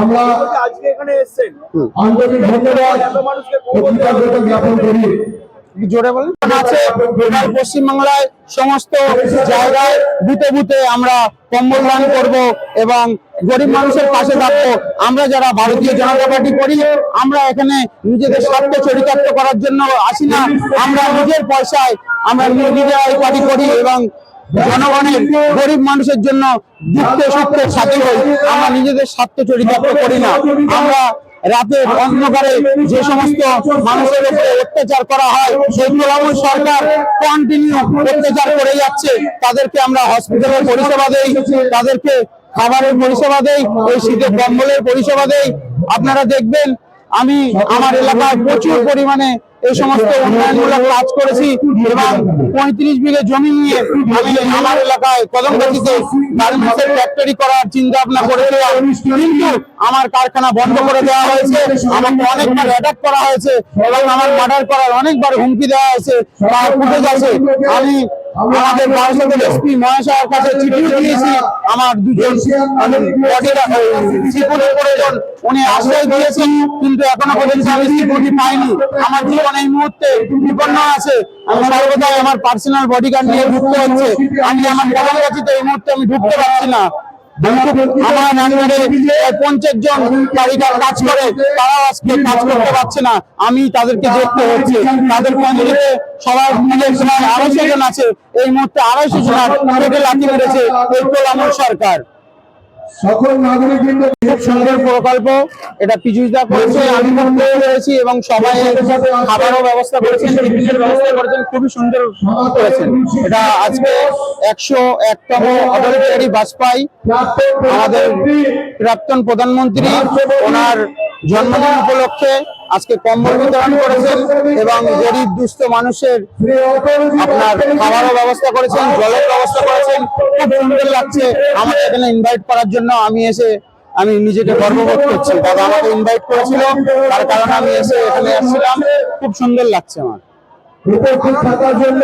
আমরা আজকে এখানে এসেছেন। আন্তরিক ধন্যবাদ। এত মানুষকে ও কৃতজ্ঞতা জ্ঞাপন করি। জোরে বলেন। আছে এবার পশ্চিমবাংলায় সমস্ত জায়গায় বুথে বুথে আমরা কম্বল দান করব এবং গরিব মানুষের পাশে থাকব আমরা যারা ভারতীয় জনতা পার্টি করি আমরা এখানে নিজেদের স্বার্থ চরিতার্থ করার জন্য আসি না। আমরা নিজের পয়সায় আমরা নিজেরা এই পার্টি করি এবং জনগণের গরিব মানুষের জন্য দুঃখে সুখে সাথী হই। আমরা নিজেদের স্বার্থ চরিতার্থ করি না। আমরা রাতের অন্ধকারে যে সমস্ত মানুষের উপরে অত্যাচার করা হয়, সেই তৃণমূল সরকার কন্টিনিউ অত্যাচার করে যাচ্ছে। তাদেরকে আমরা হসপিটালের পরিষেবা দেই, তাদেরকে খাবারের পরিষেবা দেই, ওই শীতে কম্বলের পরিষেবা দেই। আপনারা দেখবেন, আমি আমার এলাকায় প্রচুর পরিমাণে এই সমস্ত উন্নয়নমূলক কাজ করেছি এবং পঁয়ত্রিশ বিঘে জমি নিয়ে আমি আমার এলাকায় কদমগাছিতে গার্মেন্টসের ফ্যাক্টরি করার চিন্তা ভাবনা করেছিলাম কিন্তু আমার কারখানা বন্ধ করে দেওয়া হয়েছে। আমাকে অনেকবার অ্যাটাক করা হয়েছে এবং আমার মার্ডার করার অনেকবার হুমকি দেওয়া হয়েছে। তার ফুটেজ আছে। আমি আমাদের বারাসাতের এসপি মহাশয়ের কাছে চিঠি দিয়েছি। আমার দুজন উনি আশ্রয় দিয়েছেন কিন্তু এখনও পর্যন্ত আমি সিকিউরিটি পাইনি। আমার জীবন এই মুহূর্তে বিপন্ন আছে। আমি সর্বদাই আমার পার্সোনাল বডিগার্ড নিয়ে ঢুকতে হচ্ছে। আমি আমার এই মুহূর্তে আমি ঢুকতে পারছি না। আমার আন্ডারে পঞ্চাশ জন কারিগর কাজ করে তারাও আজকে কাজ করতে পারছে না। আমি তাদেরকে দেখতে হচ্ছে তাদের ফ্যামিলিতে সবার মিলে প্রায় আড়াইশো জন আছে। এই মুহূর্তে আড়াইশো জন পেটে লাঠি মেরেছে এই তোলামূল সরকার। সকল নাগরিকবৃন্দ খুব সুন্দর প্রকল্প। এটা করেছে আমি এবং সবাই খাবারও ব্যবস্থা করেছেন ব্যবস্থা করেছেন খুবই সুন্দর করেছেন। এটা আজকে ব্যবস্থা করেছেন, জলের ব্যবস্থা করেছেন। খুব সুন্দর লাগছে আমাকে এখানে ইনভাইট করার জন্য। আমি এসে, আমি নিজেকে গর্ববোধ করছি। দাদা আমাকে ইনভাইট করেছিল, তার কারণে আমি এসে এখানে আসছিলাম। খুব সুন্দর লাগছে আমার। থাকার জন্য